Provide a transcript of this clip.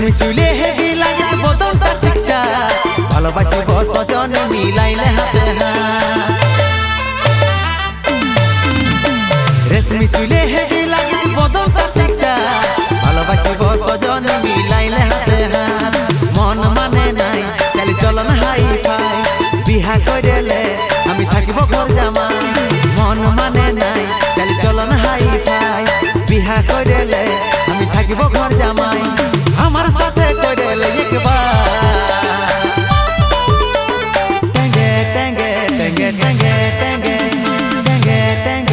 রেশমি চুলে হেভি লাগিস বদনটা চিকচা ভালোবাসি বসজনে মিলাইলে হাতে রেশমি চুলে হেভি লাগিস বদনটা চিকচা ভালোবাসি বসজনে মিলাইলে হাতে মন মানে নাই চালি চলন হাই ফাই বিহা করেলে আমি থাকিব ঘর জামা মন মানে নাই တန်ငယ်တန်ငယ်တန်ငယ်တန်ငယ်